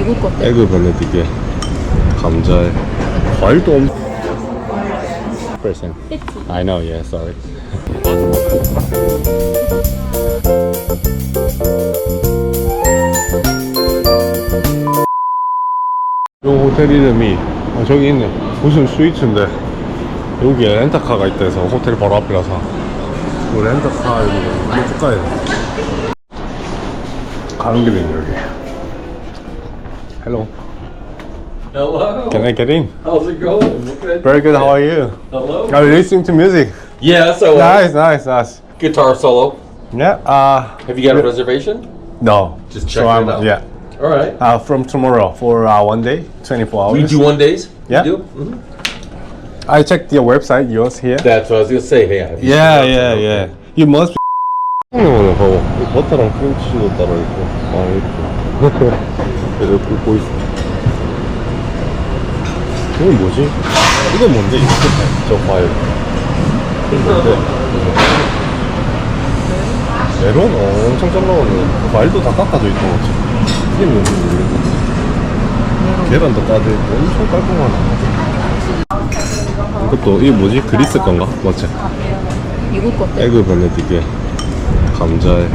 미국 건데. 에그 베네딕에 감자에 과일도 엄. percent. I know, yeah, sorry. 요 호텔 이름이 아, 저기 있네. 무슨 스위트인데 여기에 렌터카가 있다 해서 호텔 바로 앞이라서 그 렌터카 여기 이거 가야 돼. 가는 있네 여기. Hello. Hello. Can I get in? How's it going? Okay. Very good. How are you? Hello. Are you listening to music? Yeah, so uh, Nice, nice, nice. guitar solo. Yeah. Uh, Have you got a reservation? no. Just So checking I'm- it out. Yeah. All right. Uh, from tomorrow for uh, one day, 24 hours. We do one days. We Yeah. do? Mhm. I checked your website. Yours here. That's what I was gonna say. Hey, have you Yeah, seen yeah, that? yeah. You must. be. 오늘 봐봐. 이 버터랑 크림치즈도 따로 있고. 아 이렇게. 여기 굽고 있어. 이건 뭐지? 이건 뭔데? 이거 저 과일. 이건 뭔데? 메론? 어, 엄청 잘 나오네. 과일도 다 깎아져 있던 거지. 이게 뭔지 모르겠네. 계란도 까져 있고 엄청 깔끔하네. 이것도 이게 뭐지? 그리스 건가? 맞지? 미국 건데. 에그 베네딕에 감자에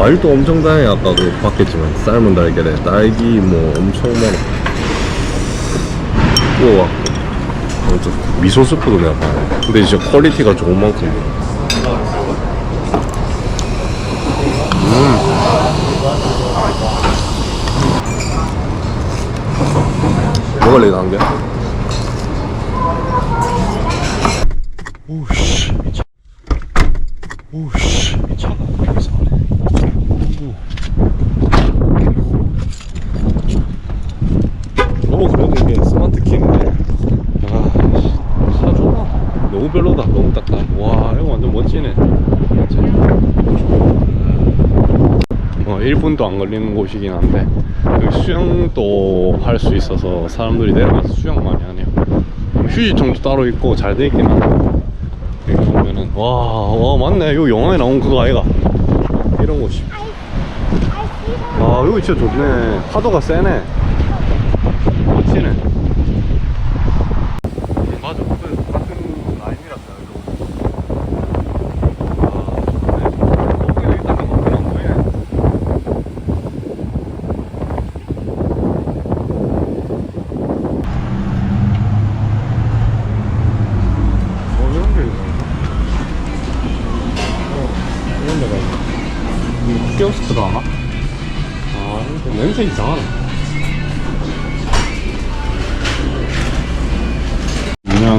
과일도 엄청 다양해. 아까도 봤겠지만 삶은 달걀에 딸기 뭐 엄청 많아. 우와. 미소 스프도 내가 봐야 근데 진짜 퀄리티가 좋은 만큼. 음. 먹을래 나한 개? 오씨. 오씨 미쳐가 여기서 너무 그래도 이게 스마트 키인데. 아 사줘라 너무 별로다. 너무 딱딱 와 이거 완전 멋지네. 맞지? 어 1분도 안 걸리는 곳이긴 한데. 여기 수영도 할 수 있어서 사람들이 내려가서 수영 많이 하네요. 휴지통도 따로 있고 잘 돼 있긴 한데. 여기 보면은. 와, 와 맞네. 요 영화에 나온 그거 아이가. 이런 곳이. 아 여기 진짜 좋네. 파도가 세네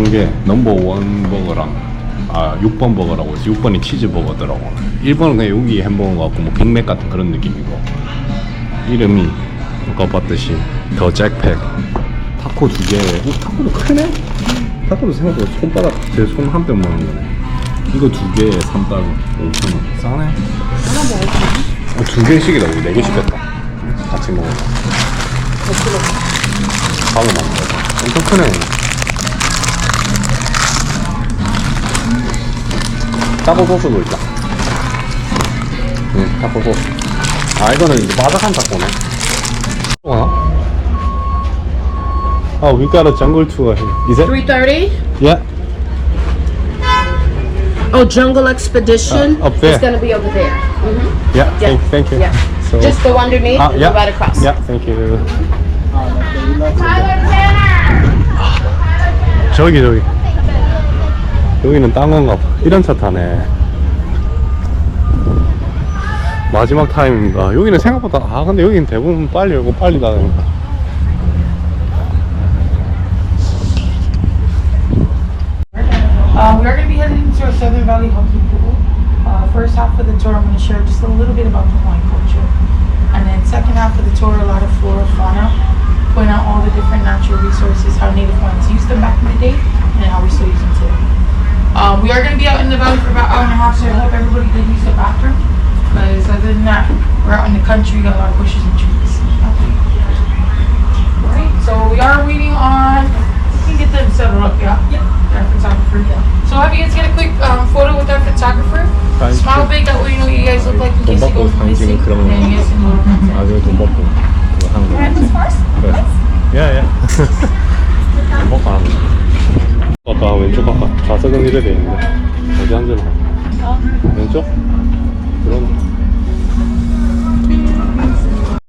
유명한 게 넘버 원 버거랑 아 6번 버거라고 있어 6번이 치즈 버거더라고. 1번은 그냥 여기 햄버거 같고 뭐 빅맥 같은 그런 느낌이고. 이름이 아까 봤듯이 더 잭팩. 타코 두개. 어, 타코도 크네? 타코도 생각보다 손바닥 제 손 한뼘 먹는 거네. 이거 두 개에 3달러 5천 원. 싸네? 하나 먹을 어, 두 개씩이다. 우리 네개 시켰다. 같이 먹어. 방어 먹는 거 엄청 크네 타코 소스도 있다 응 타코 소스 아 이거는 이제 바삭한 타코네 어? Oh, we got a jungle tour here. Is it? 330? Yeah. Oh, Jungle Expedition? Uh, up there. It's gonna be over there. Mm-hmm. Yeah. Yeah. Thank, thank you. Yeah. So, Just go underneath ah, and yeah. go right across. Yeah. Thank you. 저기 저기. 여기는 딴 건가 봐. 이런 차 타네. 마지막 타임인가? 여기는 생각보다 아 근데 여기는 대부분 빨리 오고 빨리. Uh. Uh, used them valley for about an hour and a half, so I hope everybody did use the bathroom. Because other than that, we're out in the country, got a lot of bushes and trees. Right, so we are waiting on, we can get them settled up, yeah? Yep. Our photographer. So have you guys get a quick um, photo with our photographer? Thank Smile big, that way you know what you guys look like in case you go 받고 missing. 당신은 그런 And yes, and no. 나중에 돈 받고 그거 하는 거. 먹안 아까 왼쪽 아까 좌석은 이래 돼 있는데 어디 앉으나? 왼쪽? 그럼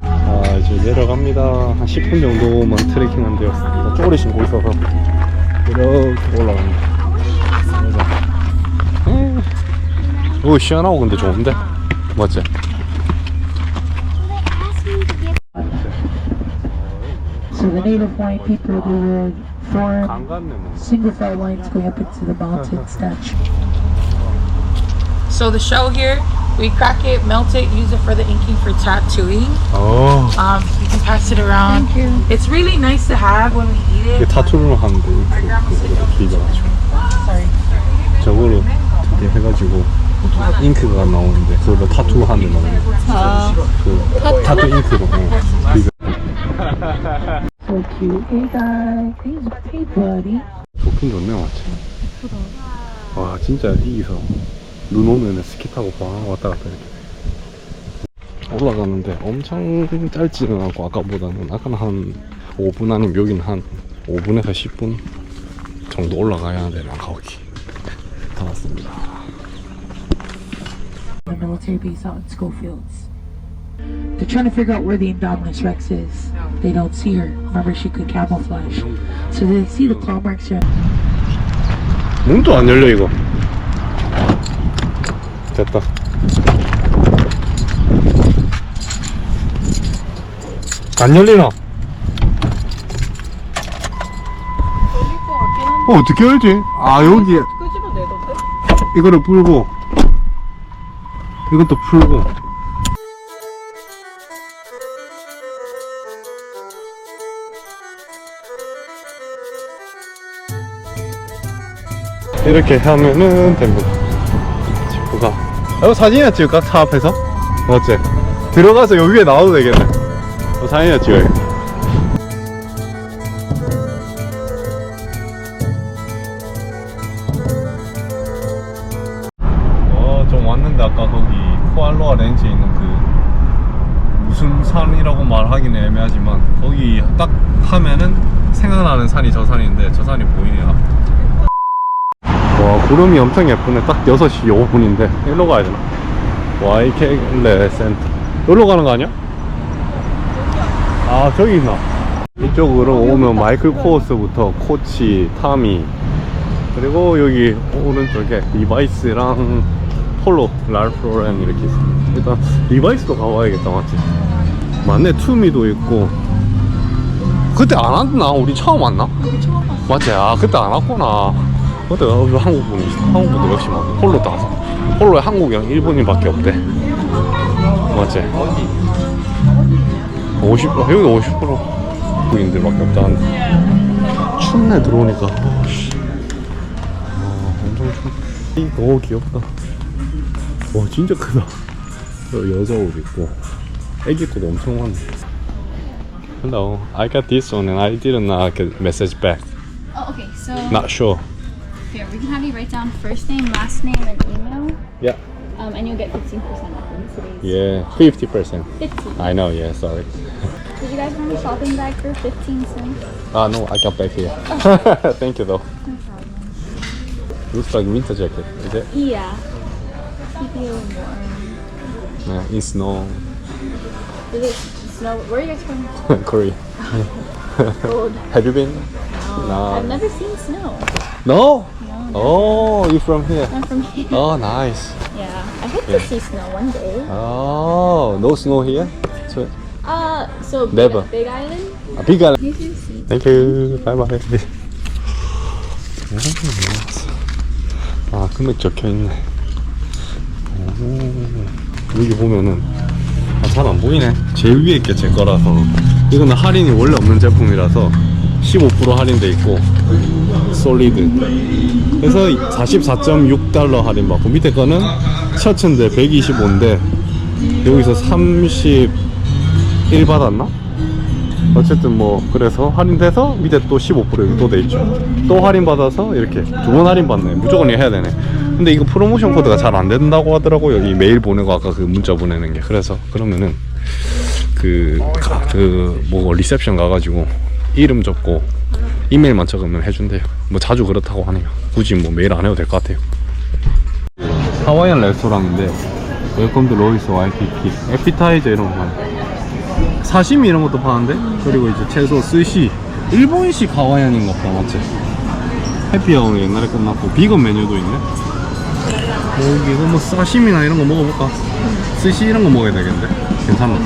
아 이제 내려갑니다 한 10분 정도만 트레킹하면 되었습니다 쪼그리 신고 있어서 이렇게 올라갑니다 음. 오 시원하고 근데 좋은데? 맞지? form 안 갔네 뭐 single file lines going up into the mountain statue. So the shell here, we crack it, melt it, use it for the inking for tattooing. 어 Um, you can pass it around. Thank you. It's really nice to have when we eat 이게 it. 타투를 하는데 그거를 길어가지고 Sorry. 저거로 되게 해가지고 잉크가 나오는데 그걸로 타투 하는 나오는 아, 그 타투 잉크로 어. 그거 So cute. Hey guy. Hey, buddy. 좋긴 좋네 맞지 와 진짜 여기서 눈 오면 스키 타고 방 왔다 갔다 이렇게 올라가는데 엄청 짧지는 않고 아까보다는 아까는 한 5분 아니면 여기는 한 5분에서 10분 정도 올라가야 되나 거기 다 왔습니다 The military base out in Schofields. They're trying to figure out where the Indominus Rex is. They don't see her. Remember, she could camouflage. So they see the claw marks here. 문도 안 열려 이거 됐다 안 열리나? 어 어떻게 열지? 아 여기 끄집어내던데? 이거를 풀고 이것도 풀고 이렇게 하면은 됩니다 친구가 이거 사진이나 찍을까? 차 앞에서? 어째? 들어가서 여기 위에 나와도 되겠네 어, 사진이나 찍어야겠다 와 구름이 엄청 예쁘네. 딱 6시 5분인데 일로 가야 되나? 와이케레 센터. 여기로 가는 거 아니야? 아 저기 있나? 이쪽으로 오면 마이클 코어스부터 코치, 타미, 그리고 여기 오른쪽에 리바이스랑 폴로, 랄프로렌 이렇게 있어. 일단 리바이스도 가봐야겠다, 맞지? 맞네, 투미도 있고. 그때 안 왔나? 우리 처음 왔나? 우리 처음 왔어. 맞지? 아, 그때 안 왔구나. 그때 어, 한국 분이 있어. 한국 분들 역시 많고. 폴로 따서. 폴로에 한국이랑 일본인밖에 없대. 맞지? 50, 아, 여기 50% 한국인들밖에 없다는데. 춥네, 들어오니까. 아, 엄청 춥. 너무 귀엽다. 와, 진짜 크다. 여자 옷 있고, 애기 옷 엄청 많네. Hello, I got this one and I didn't uh, get message back. Oh, okay. So Not sure. Here we can have you write down first name, last name, and email, Yeah. um, and you'll get fifteen percent off in today's. Yeah, 50%. Fifteen. I know, yeah, sorry. Did you guys want a shopping bag for fifteen cents? Ah, no, I got back here. Thank you though. No problem. Looks like winter jacket, is it? Yeah. Keep you warm. Yeah, in snow. Is it snow? Where are you guys from? Korea. Cold. Have you been? No. I've No. never seen snow. No? No. Oh, you from here? I'm from here. Oh, nice. Yeah. I hope Yeah. to see snow one day. Oh, no snow here? So, Uh, so Big, Never. Big Island. a big island. Here's your seat. Thank you. Bye bye. 아, 금액 적혀 있네. 여기 보면은 아, 잘 안 보이네. 제일 위에 게 제 거라서 이거는 할인이 원래 없는 제품이라서 15% 할인돼 있고 솔리드. 그래서 44.6달러 할인 받고 밑에 거는 셔츠인데 125인데 여기서 31 받았나? 어쨌든 뭐 그래서 할인돼서 밑에 또 15% 여기 또돼 있죠. 또 할인 받아서 이렇게 두 번 할인 받네. 무조건 해야 되네. 근데 이거 프로모션 코드가 잘 안 된다고 하더라고요. 이 메일 보내고 아까 그 문자 보내는 게. 그래서 그러면은 그 그 뭐 리셉션 가가지고 이름 적고 이메일만 적으면 해준대요. 뭐 자주 그렇다고 하네요. 굳이 뭐 메일 안 해도 될 것 같아요. 하와이안 레스토랑인데 웰컴 투 로이스 와이키키 에피타이저 이런 거 파네 사시미 이런 것도 파는데 그리고 이제 채소 스시 일본식 하와이안인가 보다 맞지? 해피아워는 옛날에 끝났고 비건 메뉴도 있네 여기 이거 뭐 사시미나 이런 거 먹어볼까? 스시 이런 거 먹어야 되겠는데 괜찮나?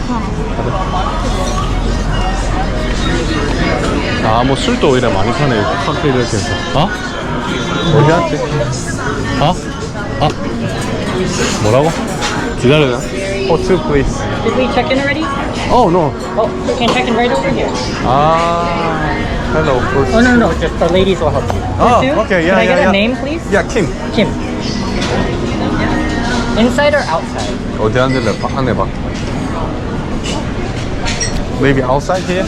아 뭐 술도 오히려 많이 이렇게 칵테일 이렇게 해서 어? 어디 왔지? 어? 아 뭐라고? 기다려요 호트 플리즈 Did we check in already? 어 노. Oh, you can check in right over here. 아 hello Oh, no, no, just the ladies will help you. Oh, Two? okay, yeah, Can I yeah, get yeah. a name, please? 야 킴. Kim. Inside or outside? 어디 앉을래? 바- 안에 봐. Maybe outside here?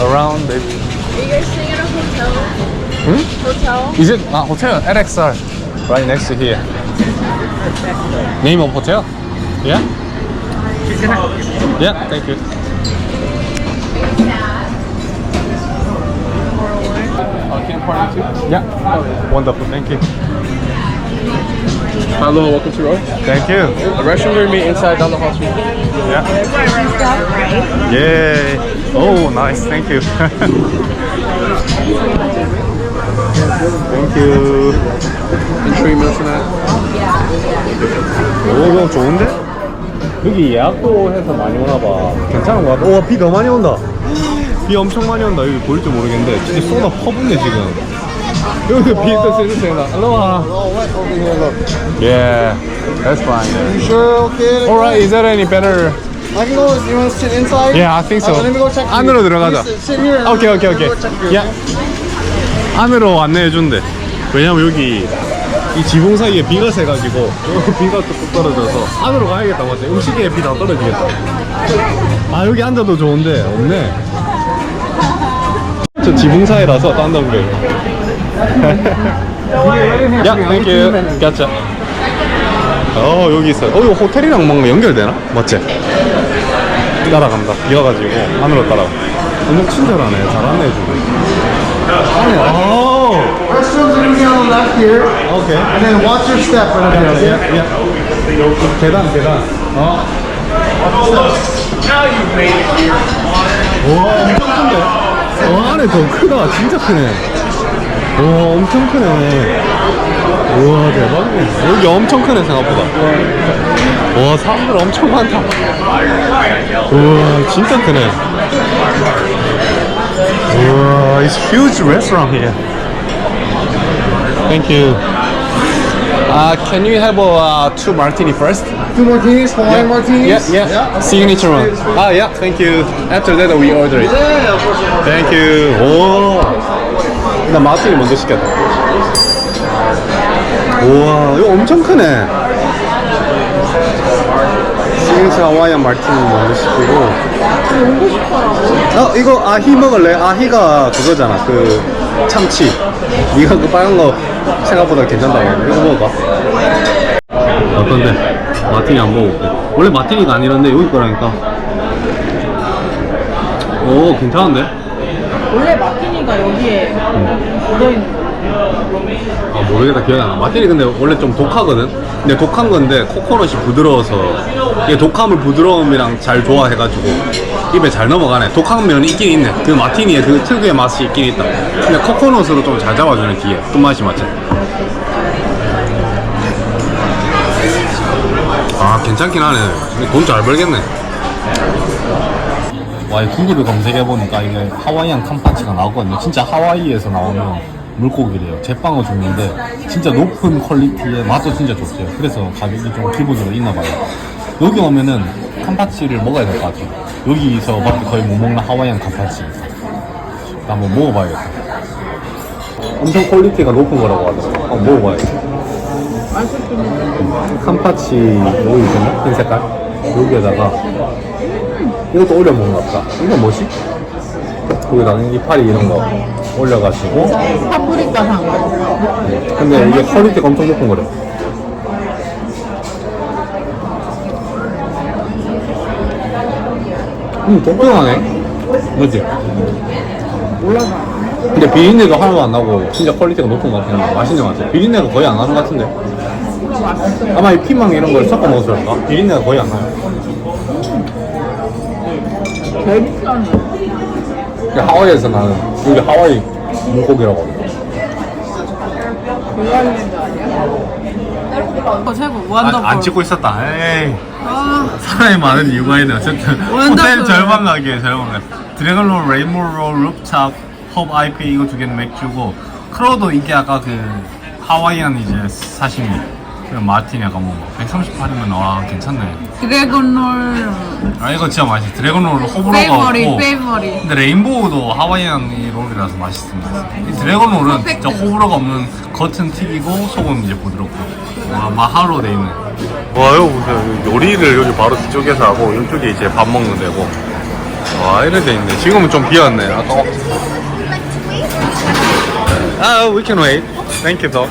Around maybe. Are you guys staying at a hotel? Hmm? Hotel? Is it uh, hotel LXR? Right next to here. Name of hotel? Yeah? She's gonna help you. Yeah, thank you. Yeah. Wonderful, thank you. Hello, welcome to Roy. Thank you. The restrooms are be inside down the hall suite. Yeah. Yay. Oh, nice. Thank you. Thank you. Entry meals and that. 오, 이거 좋은데? 여기 예약도 해서 많이 오나 봐. 괜찮은 것 같아. 오, 비더 많이 온다. 비 엄청 많이 온다. 여기 보일지 모르겠는데 진짜 쏟아 퍼붓네 지금. 여기 비 있어 쓰세요. 알로하. Yeah, that's fine. You sure okay? All right, is there any better? I can go. You want to sit inside? Yeah, I think so. Uh, let me go check. 안으로 들어가자. Sit, sit here. check for you. 야 안으로 안내해 준대. 왜냐면 여기 이 지붕 사이에 비가 새가지고 비가 뚝뚝 떨어져서 안으로 가야겠다 맞지? 음식에 비 다 떨어지겠다. 아 여기 앉아도 좋은데 없네. 저 지붕 사이라서 딴 덤벨. 야, 땡큐. 가자. 어 여기 있어. 어 이거 호텔이랑 뭔가 연결되나? 맞지? 따라간다. 이어가지고 안으로 따라. 엄청 친절하네. 잘 안내해 주고. 안에. 오. Restrooms are gonna be on the left here, 오케이. and then watch your step right 야, there. 야, 야. 여기 계단, 계단. 어. 와, 엄청 큰데? 와, 안에 더 크다. 진짜 크네. 와, 엄청 크네. 우와, 대박이네. 여기 엄청 크네, 생각보다. 와, 사람들 엄청 많다. 우와, 진짜 크네. 우와, it's huge restaurant here. Thank you. Uh, can you have uh, two martini first? Two martinis, Hawaiian Yeah, martinis. yeah. Signature one. Ah, yeah. Thank you. After that, we order it. Yeah, of course. Thank you. 오. 나 마티니 먼저 시켰다. 우와, 이거 엄청 크네. 시그니처 하와이안 마티니 먼저 시키고. 어, 이거 아히 먹을래? 아히가 그거잖아. 그 참치. 이거 그 빨간 거 생각보다 괜찮다고. 이거 먹어봐. 어떤데? 마티니 안 먹어볼게. 원래 마티니가 아니란데 여기 거라니까. 오, 괜찮은데? 원래 마티니가 여기에 묻어있는 아 모르겠다 기억이 안 나. 마티니 근데 원래 좀 독하거든. 근데 독한 건데 코코넛이 부드러워서 이게 독함을 부드러움이랑 잘 조화해가지고 입에 잘 넘어가네. 독한 면이 있긴 있네. 그 마티니의 그 특유의 맛이 있긴 있다. 근데 코코넛으로 좀 잘 잡아주는 뒤에 끝맛이 맞지. 아 괜찮긴 하네. 근데 돈 잘 벌겠네. 와, 이 구글을 검색해보니까 이게 하와이안 캄파치가 나오거든요. 진짜 하와이에서 나오는 물고기래요. 제빵어 종류인데 진짜 높은 퀄리티에 맛도 진짜 좋대요. 그래서 가격이 좀 기본적으로 있나 봐요. 여기 오면은 캄파치를 먹어야 될 것 같아요. 여기서 밖에 거의 못 먹는 하와이안 캄파치. 한번 먹어봐야겠다. 엄청 퀄리티가 높은 거라고 하더라고요. 한번 먹어봐야겠다. 캄파치 여기 있잖아? 흰 색깔. 여기에다가 이것도 올려 먹나 보다. 이건 뭐지? 거기다가 이파리 이런 거 올려가지고. 파프리카 산 근데 이게 퀄리티가 엄청 높은 거래. 음, 독특하네. 그지? 근데 비린내도 하나도 안 나고 진짜 퀄리티가 높은 것 같아요. 맛있는 것 같아요. 비린내가 거의 안 나는 것 같은데. 아마 이 피망 이런 걸 섞어 그런가? 비린내가 거의 안 나요. 제일 비싸네. 이게 하와이에서 나는 여기 하와이 물고기라고 하거든요. 어, 최고. 아, 원더풀. 안 찍고 있었다. 에이. 아, 사람이 많은 이유가 있네. 어쨌든 원더풀. 호텔 절반 가게 절반 가게. 드래곤롤, 레인보롤, 룹탑, 홉 IP 이거 두 개는 맥주고 크로도 이게 아까 그 하와이안 이제 사시미 그리고 마틴 약간 뭐 138이면 와 괜찮네. 드래곤롤 아 이거 진짜 맛있어. 드래곤롤 호불호가 페이버리 없고 페이버리. 근데 레인보우도 하와이안 이 롤이라서 맛있습니다. 이 드래곤롤은 진짜 호불호가 없는 겉은 튀기고 속은 이제 부드럽고 와 마하로 돼 있네. 와 이거 보세요. 요리를 여기 바로 뒤쪽에서 하고 이쪽에 이제 밥 먹는 데고. 와 이래 돼 있네. 지금은 좀 비었네. 아까. 아, we can wait. Thank you though.